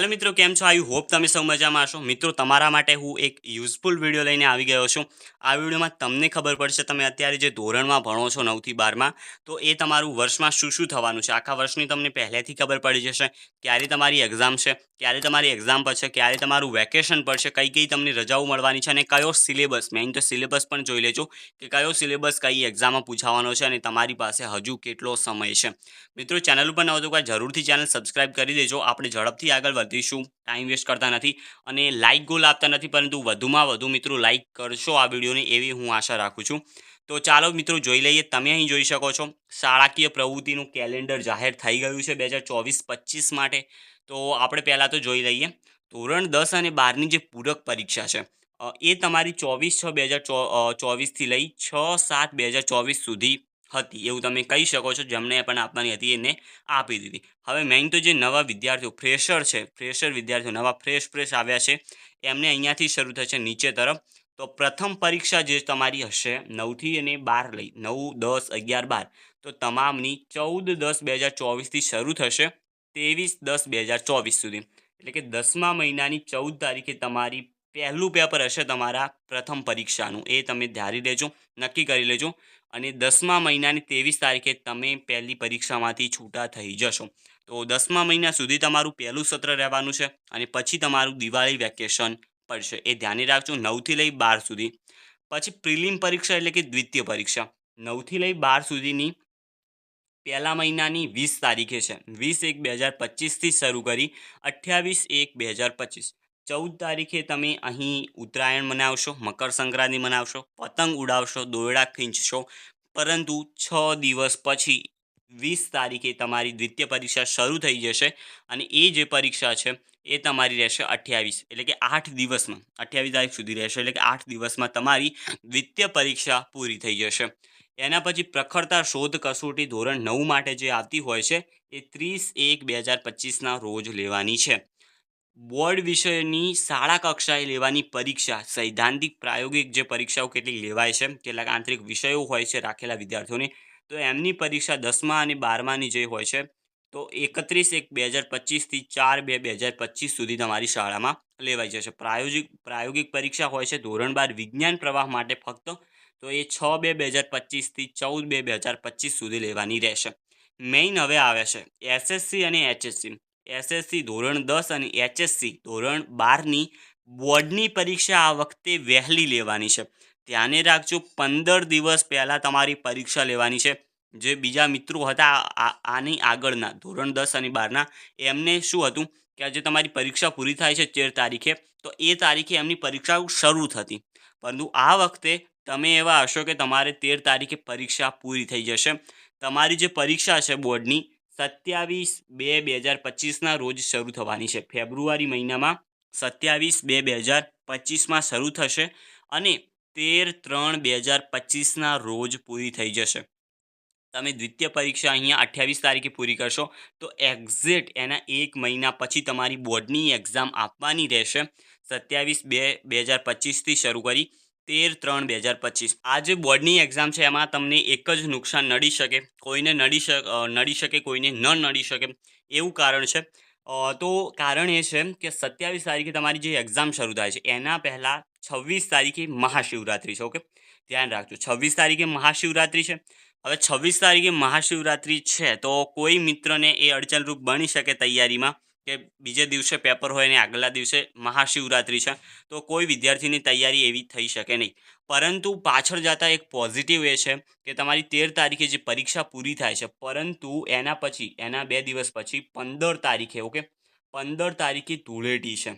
Hello મિત્રો, કેમ છો? આઈ હોપ તમે સૌ મજામાં હશો. મિત્રો, તમારા માટે હું એક યુઝફુલ વીડિયો લઈને આવી ગયો છું. આ વિડીયોમાં તમને ખબર પડશે, તમે અત્યારે જે ધોરણમાં ભણો છો નવથી બારમાં, તો એ તમારું વર્ષમાં શું શું થવાનું છે? આખા વર્ષની તમને પહેલેથી ખબર પડી જશે, ક્યારે તમારી એક્ઝામ છે, ક્યારે તમારી એક્ઝામ પડશે ક્યારે તમારું વેકેશન પડશે કઈ કઈ તમને રજાઓ મળવાની છે અને કયો સિલેબસ મેઇન તો સિલેબસ પણ જોઈ લેજો, કે કયો સિલેબસ કઈ એક્ઝામમાં પૂછાવાનો છે અને તમારી પાસે હજુ કેટલો સમય છે. મિત્રો, ચેનલ ઉપર નવો તો જરૂરથી ચેનલ સબસ્ક્રાઇબ કરી દેજો. આપણે ઝડપથી આગળ વધીશું ટાઈમ વેસ્ટ કરતા નથી અને લાઇક ગોલ આપતા નથી, પરંતુ વધુમાં વધુ મિત્રો લાઇક કરશો આ વિડીયોને એવી હું આશા રાખું છું. તો ચાલો મિત્રો જોઈ લઈએ, તમે અહીં જોઈ શકો છો, શાળાકીય પ્રવૃત્તિનું કેલેન્ડર જાહેર થઈ ગયું છે બે હજાર ચોવીસ પચીસ માટે. તો આપણે પહેલાં તો જોઈ લઈએ, ધોરણ દસ અને બારની જે પૂરક પરીક્ષા છે એ તમારી ચોવીસ છ બે હજાર ચોવીસથી લઈ છ સાત બે હજાર ચોવીસ સુધી હતી, એવું તમે કહી શકો છો જેમને પણ આપવાની હતી, એને આપી દીધી. હવે મેઇન તો જે નવા વિદ્યાર્થીઓ ફ્રેશર છે ફ્રેશર વિદ્યાર્થીઓ, નવા ફ્રેશ ફ્રેશ આવ્યા છે, એમને અહીંયાથી શરૂ થશે નીચે તરફ. તો પ્રથમ પરીક્ષા જે તમારી હશે, નવથી અને બાર લઈ, નવ, દસ, અગિયાર, બાર. તો તમામની ચૌદ, દસ, બે હજાર ચોવીસથી શરૂ થશે, ત્રેવીસ, દસ, બે હજાર ચોવીસ સુધી. એટલે કે દસમા મહિનાની ચૌદ તારીખે તમારી પહેલું પેપર હશે તમારા પ્રથમ પરીક્ષાનું. એ તમે ધારી લેજો, નક્કી કરી લેજો. અને દસમા મહિનાની ત્રેવીસ તારીખે તમે પહેલી પરીક્ષામાંથી છૂટા થઈ જશો. તો દસમા મહિના સુધી તમારું પહેલું સત્ર રહેવાનું છે અને પછી તમારું દિવાળી વેકેશન પડશે. એ ધ્યાને રાખજો, નવથી લઈ બાર સુધી. પછી પ્રિલિમ પરીક્ષા એટલે કે દ્વિતીય પરીક્ષા. નવથી લઈ બાર સુધીની પહેલા મહિનાની વીસ તારીખે છે. વીસ એક બે હજાર પચીસથી શરૂ કરી અઠ્યાવીસ એક બે હજાર પચીસ. ચૌદ તારીખે તમે અહીં ઉત્તરાયણ મનાવશો, મકર સંક્રાંતિ મનાવશો, પતંગ ઉડાવશો, દોરડા ખીંચશો. પરંતુ છ દિવસ પછી, વીસ તારીખે તમારી દ્વિતીય પરીક્ષા શરૂ થઈ જશે અને એ જે પરીક્ષા છે, એ તમારી રહેશે અઠ્યાવીસ. એટલે કે આઠ દિવસમાં, અઠ્યાવીસ તારીખ સુધી રહેશે. એટલે કે આઠ દિવસમાં તમારી દ્વિતીય પરીક્ષા પૂરી થઈ જશે. એના પછી પ્રખરતા શોધ કસોટી ધોરણ નવ માટે જે આવતી હોય છે, એ ત્રીસ એક બે હજાર પચીસના રોજ લેવાની છે. બોર્ડ વિષયની શાળા કક્ષાએ લેવાની પરીક્ષા, સૈદ્ધાંતિક પ્રાયોગિક જે પરીક્ષાઓ કેટલીક લેવાય છે, કેટલાક આંતરિક વિષયો હોય છે રાખેલા વિદ્યાર્થીઓની, તો એમની પરીક્ષા દસમા અને બારમાની જે હોય છે, તો એકત્રીસ એક બે હજાર પચીસથી ચાર બે બે હજાર પચીસ સુધી તમારી શાળામાં લેવાઈ જશે. પ્રાયોગિક પ્રાયોગિક પરીક્ષા હોય છે ધોરણ બાર વિજ્ઞાન પ્રવાહ માટે ફક્ત, તો એ છ બે બે હજાર પચીસથી ચૌદ બે બે હજાર પચીસ સુધી લેવાની રહેશે. મેઇન હવે આવે છે એસએસસી અને એચએસસી. એસએસસી ધોરણ દસ અને એચએસસી ધોરણ બારની બોર્ડની પરીક્ષા આ વખતે વહેલી લેવાની છે. ધ્યાને રાખજો, પંદર દિવસ પહેલાં તમારી પરીક્ષા લેવાની છે. જે બીજા મિત્રો હતા આની આગળના, ધોરણ દસ અને બારના, એમને શું હતું કે આજે તમારી પરીક્ષા પૂરી થાય છે તેર તારીખે, તો એ તારીખે એમની પરીક્ષા શરૂ થતી. પરંતુ આ વખતે તમે એવા હશો કે તમારે તેર તારીખે પરીક્ષા પૂરી થઈ જશે. તમારી જે પરીક્ષા છે બોર્ડની સત્યાવીસ બે બે હજાર પચીસના રોજ શરૂ થવાની છે. ફેબ્રુઆરી મહિનામાં સત્યાવીસ બે બે હજાર પચીસમાં શરૂ થશે અને તેર ત્રણ બે હજાર પચીસના રોજ પૂરી થઈ જશે. તમે દ્વિતીય પરીક્ષા અહીંયા અઠ્યાવીસ તારીખે પૂરી કરશો તો એક્ઝેક્ટ એના એક મહિના પછી તમારી બોર્ડની એક્ઝામ આપવાની રહેશે. સત્યાવીસ બે બે હજાર પચીસથી શરૂ કરી તેર ત્રણ બે હજાર પચીસ. આ જે બોર્ડની એક્ઝામ છે, એમાં તમને એક જ નુકસાન નડી શકે. કોઈને નડી શક નડી શકે, કોઈને ન નડી શકે. એવું કારણ છે. તો કારણ એ છે કે સત્યાવીસ તારીખે તમારી જે એક્ઝામ શરૂ થાય છે, એના પહેલાં છવ્વીસ તારીખે મહાશિવરાત્રિ છે, ઓકે? ધ્યાન રાખજો. છવ્વીસ તારીખે મહાશિવરાત્રિ છે. હવે છવ્વીસ તારીખે મહાશિવરાત્રિ છે, તો કોઈ મિત્રને એ અડચણરૂપ બની શકે તૈયારીમાં? કે બીજે દિવસે પેપર હોય ને આગલા દિવસે મહાશિવરાત્રિ છે, તો કોઈ વિદ્યાર્થીની તૈયારી એવી થઈ શકે નહીં. પરંતુ પાછળ જતાં એક પોઝિટિવ એ છે કે તમારી તેર તારીખે જે પરીક્ષા પૂરી થાય છે, પરંતુ એના પછી, એના બે દિવસ પછી પંદર તારીખે ઓકે પંદર તારીખે ધૂળેટી છે.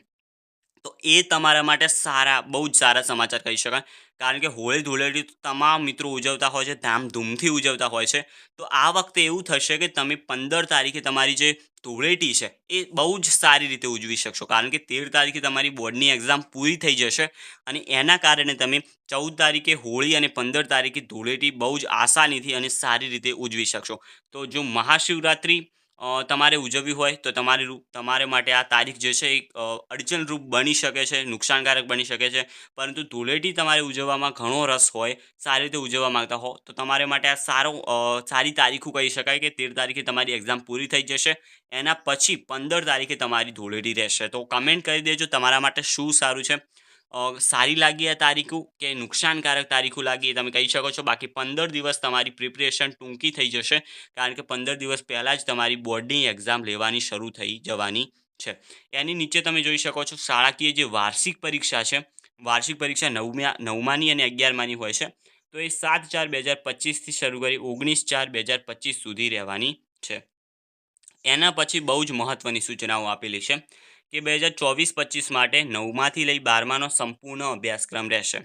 તો એ તમારા માટે સારા, બહુ જ સારા સમાચાર કહી શકાય. કારણ કે હોળી ધૂળેટી તમામ મિત્રો ઉજવતા હોય છે, ધામધૂમથી ઉજવતા હોય છે. તો આ વખતે એવું થશે કે તમે પંદર તારીખે તમારી જે ધૂળેટી છે, એ બહુ જ સારી રીતે ઉજવી શકશો. કારણ કે તેર તારીખે તમારી બોર્ડની એક્ઝામ પૂરી થઈ જશે અને એના કારણે તમે ચૌદ તારીખે હોળી અને પંદર તારીખે ધૂળેટી બહુ જ આસાનીથી અને સારી રીતે ઉજવી શકશો. તો જો મહાશિવરાત્રિ તમારે ઉજવવી હોય તો તમારી રૂપ, તમારે માટે આ તારીખ જે છે એ અડચણરૂપ બની શકે છે, નુકસાનકારક બની શકે છે. પરંતુ ધૂળેટી તમારે ઉજવવામાં ઘણો રસ હોય, સારી રીતે ઉજવવા માંગતા હો, તો તમારે માટે આ સારો સારી તારીખો કહી શકાય કે તેર તારીખે તમારી એક્ઝામ પૂરી થઈ જશે. એના પછી પંદર તારીખે તમારી ધૂળેટી રહેશે. તો કમેન્ટ કરી દેજો તમારા માટે શું સારું છે. સારી લાગી આ તારીખો કે નુકસાનકારક તારીખો લાગી તમે કહી શકો છો. બાકી પંદર દિવસ તમારી પ્રિપરેશન ટૂંકી થઈ જશે કારણ કે પંદર દિવસ પહેલાં જ તમારી બોર્ડની એક્ઝામ લેવાની શરૂ થઈ જવાની છે. એની નીચે તમે જોઈ શકો છો શાળાકીય જે વાર્ષિક પરીક્ષા છે, વાર્ષિક પરીક્ષા નવમ્યા, નવમાની અને અગિયારમાની હોય છે, તો એ સાત ચાર બે હજાર પચીસથી શરૂ કરી ઓગણીસ ચાર બે હજાર પચીસ સુધી રહેવાની છે. એના પછી બહુ જ મહત્ત્વની સૂચનાઓ આપેલી છે. કે બે હજાર ચોવીસ પચીસ માટે નવમાંથી લઈ બારમાનો સંપૂર્ણ અભ્યાસક્રમ રહેશે.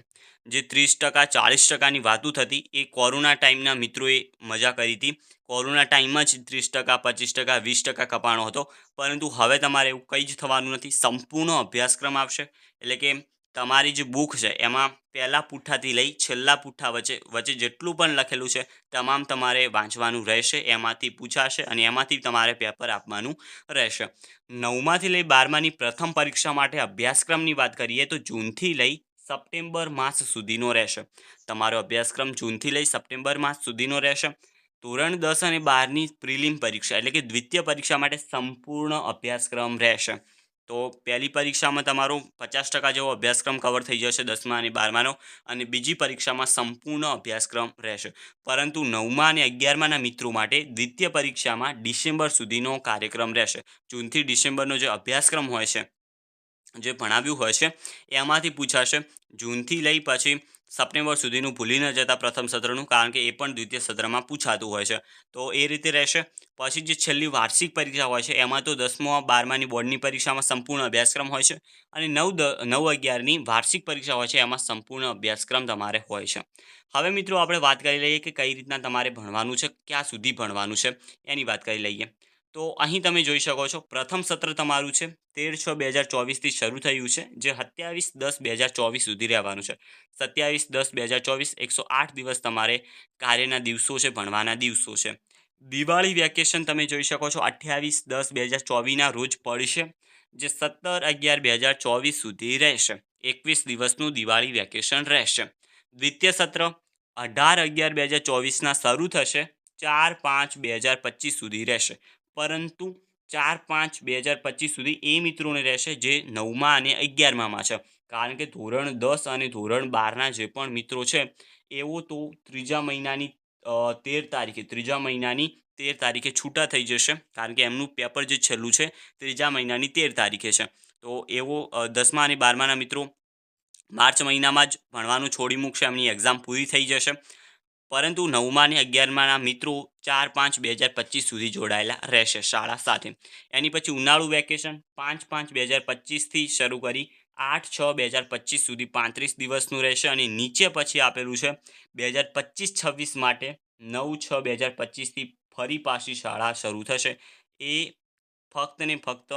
જે ત્રીસ ટકા, ચાળીસ ટકાની વાતું થતી, એ કોરોના ટાઈમના મિત્રોએ મજા કરી હતી. કોરોના ટાઈમમાં જ ત્રીસ ટકા, પચીસ ટકા, વીસ ટકા કપાણો હતો. પરંતુ હવે તમારે એવું કંઈ જ થવાનું નથી. સંપૂર્ણ અભ્યાસક્રમ આવશે. એટલે કે તમારી જે બુક છે, એમાં પહેલા પુઠ્ઠાથી લઈ છેલ્લા પુઠ્ઠા વચ્ચે વચ્ચે જેટલું પણ લખેલું છે, તમામ તમારે વાંચવાનું રહેશે, એમાંથી પૂછાશે અને એમાંથી તમારે પેપર આપવાનું રહેશે. નવમાંથી લઈ બારમાની પ્રથમ પરીક્ષા માટે અભ્યાસક્રમની વાત કરીએ તો જૂનથી લઈ સપ્ટેમ્બર માસ સુધીનો રહેશે. તમારો અભ્યાસક્રમ જૂનથી લઈ સપ્ટેમ્બર માસ સુધીનો રહેશે. ધોરણ દસ અને બારની પ્રિલિમ પરીક્ષા એટલે કે દ્વિતીય પરીક્ષા માટે સંપૂર્ણ અભ્યાસક્રમ રહેશે. તો પહેલી પરીક્ષામાં તમારો પચાસ ટકા જેવો અભ્યાસક્રમ કવર થઈ જશે દસમા અને બારમાનો અને બીજી પરીક્ષામાં સંપૂર્ણ અભ્યાસક્રમ રહેશે. પરંતુ નવમા અને અગિયારમાના મિત્રો માટે દ્વિતીય પરીક્ષામાં ડિસેમ્બર સુધીનો કાર્યક્રમ રહેશે. જૂનથી ડિસેમ્બરનો જે અભ્યાસક્રમ હોય છે, જે ભણાવ્યું હોય છે, એમાંથી પૂછાશે. જૂનથી લઈ પછી સપ્ટેમ્બર સુધીનું ભૂલી ન જતા પ્રથમ સત્રનું, કારણ કે એ પણ દ્વિતીય સત્રમાં પૂછાતું હોય છે. તો એ રીતે રહેશે. પછી જે છેલ્લી વાર્ષિક પરીક્ષા હોય છે, એમાં તો દસમા, બારમાની બોર્ડની પરીક્ષામાં સંપૂર્ણ અભ્યાસક્રમ હોય છે અને નવ દ, નવ અગિયારની વાર્ષિક પરીક્ષા હોય છે, એમાં સંપૂર્ણ અભ્યાસક્રમ તમારે હોય છે. હવે મિત્રો, આપણે વાત કરી લઈએ કે કઈ રીતના તમારે ભણવાનું છે, ક્યાં સુધી ભણવાનું છે, એની વાત કરી લઈએ. તો અહીં તમે જોઈ શકો છો, પ્રથમ સત્ર તમારું છે, તેર છ બે હજાર ચોવીસથી શરૂ થયું છે, જે સત્યાવીસ દસ બે હજાર ચોવીસ સુધી રહેવાનું છે. સત્યાવીસ દસ બે હજાર ચોવીસ, એકસો આઠ દિવસ તમારે કાર્યના દિવસો છે, ભણવાના દિવસો છે. દિવાળી વેકેશન તમે જોઈ શકો છો, અઠ્યાવીસ દસ બે હજાર ચોવીસના રોજ પડશે, જે સત્તર અગિયાર બે હજાર ચોવીસ સુધી રહેશે. એકવીસ દિવસનું દિવાળી વેકેશન રહેશે. દ્વિતીય સત્ર, અઢાર અગિયાર બે હજાર ચોવીસના શરૂ થશે, ચાર પાંચ બે હજાર પચીસ સુધી રહેશે. પરંતુ ચાર પાંચ બે હજાર પચીસ સુધી એ મિત્રોને રહેશે જે નવમા અને અગિયારમામાં છે. કારણ કે ધોરણ દસ અને ધોરણ બારના જે પણ મિત્રો છે એવો તો ત્રીજા મહિનાની તેર તારીખે, ત્રીજા મહિનાની તેર તારીખે છૂટા થઈ જશે. કારણ કે એમનું પેપર જે છેલ્લું છે, ત્રીજા મહિનાની તેર તારીખે છે. તો એવો દસમા અને બારમાના મિત્રો માર્ચ મહિનામાં જ ભણવાનું છોડી મૂકશે, એમની એક્ઝામ પૂરી થઈ જશે. પરંતુ નવમા અને અગિયારમાંના મિત્રો ચાર પાંચ બે હજાર પચીસ સુધી જોડાયેલા રહેશે શાળા સાથે. એની પછી ઉનાળુ વેકેશન પાંચ પાંચ બે હજાર પચીસથી શરૂ કરી આઠ છ બે હજાર પચીસ સુધી પાંત્રીસ દિવસનું રહેશે અને નીચે પછી આપેલું છે બે હજાર પચીસ છવ્વીસ માટે નવ છ બે હજાર પચીસથી ફરી પાછી શાળા શરૂ થશે. એ ફક્ત ને ફક્ત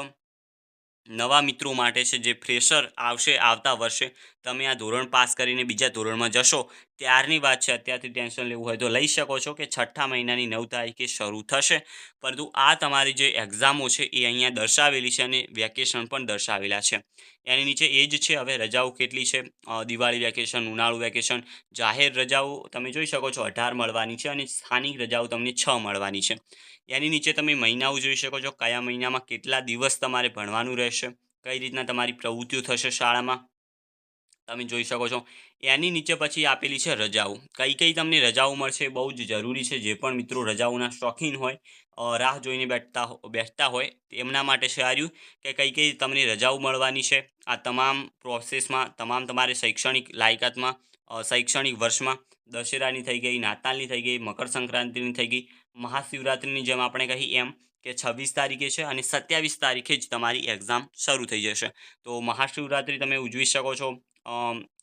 નવા મિત્રો માટે છે જે ફ્રેશર આવશે આવતા વર્ષે તમે આ ધોરણ પાસ કરીને બીજા ધોરણમાં જશો, ત્યારની વાત છે, અત્યારથી ટેન્શન લેવું હોય તો લઈ શકો છો કે છઠ્ઠા મહિનાની નવ તારીખે શરૂ થશે. પરંતુ આ તમારી જે એક્ઝામો છે એ અહીંયા દર્શાવેલી છે અને વેકેશન પણ દર્શાવેલા છે. એની નીચે એ જ છે, હવે રજાઓ કેટલી છે? દિવાળી વેકેશન ઉનાળુ વેકેશન જાહેર રજાઓ તમે જોઈ શકો છો, અઢાર મળવાની છે અને સ્થાનિક રજાઓ તમને છ મળવાની છે. એની નીચે તમે મહિનાઓ જોઈ શકો છો, કયા મહિનામાં કેટલા દિવસ તમારે ભણવાનું રહેશે, કઈ રીતના તમારી પ્રવૃત્તિઓ થશે શાળામાં તમે જોઈ શકો છો. એની નીચે પછી આપેલી છે રજાઓ. કઈ કઈ તમને રજાઓ મળશે બહુ જ જરૂરી છે. જે પણ મિત્રો રજાઓના શોખીન હોય રાહ જોઈને બેઠતા બેઠતા હોય એમના માટે આ કે કઈ કઈ તમને રજાઓ મળવાની છે. આ તમામ પ્રોસેસમાં તમામ તમારે શૈક્ષણિક લાયકાતમાં શૈક્ષણિક વર્ષમાં દશેરાની થઈ ગઈ, નાતાલની થઈ ગઈ મકર સંક્રાંતિની થઈ ગઈ, મહાશિવરાત્રિની જેમ આપણે કહી એમ કે છવ્વીસ તારીખે છે અને સત્યાવીસ તારીખે જ તમારી એક્ઝામ શરૂ થઈ જશે. તો મહાશિવરાત્રિ તમે ઉજવી શકો છો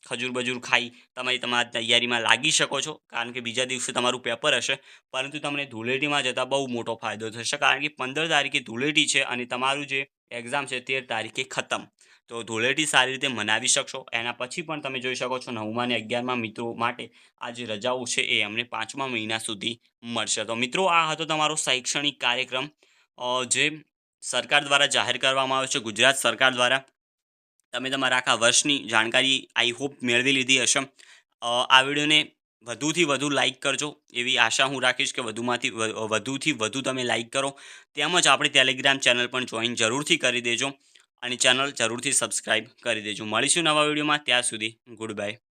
ખજૂર બજૂર ખાઈ તમે તમારી તૈયારીમાં લાગી શકો છો, કારણ કે બીજા દિવસે તમારું પેપર હશે, પરંતુ તમને ધૂળેટીમાં જતાં બહુ મોટો ફાયદો થશે, કારણ કે પંદર તારીખે ધૂળેટી છે અને તમારું જે એક્ઝામ છે તેર તારીખે ખતમ. તો ધૂળેટી સારી રીતે મનાવી શકશો, એના પછી પણ તમે જોઈ શકો છો નવમા અને અગિયારમા મિત્રો માટે આ જે રજાઓ છે એ અમને પાંચમા મહિના સુધી મળશે. તો મિત્રો આ હતો તમારો શૈક્ષણિક કાર્યક્રમ જે સરકાર દ્વારા જાહેર કરવામાં આવે છે, ગુજરાત સરકાર દ્વારા. તમે તમારા આખા વર્ષની જાણકારી આઈ હોપ મેળવી લીધી હશે. આ વિડીયોને વધુથી વધુ લાઇક કરજો. એવી આશા હું રાખીશ કે વધુમાંથી વધુથી વધુ તમે લાઇક કરો. તેમજ આપણી ટેલિગ્રામ ચેનલ પણ જોઈન જરૂરથી કરી દેજો. અને ચેનલ જરૂરથી સબસ્ક્રાઈબ કરી દેજો. મળીશું નવા વિડીયોમાં. ત્યાં સુધી ગુડ બાય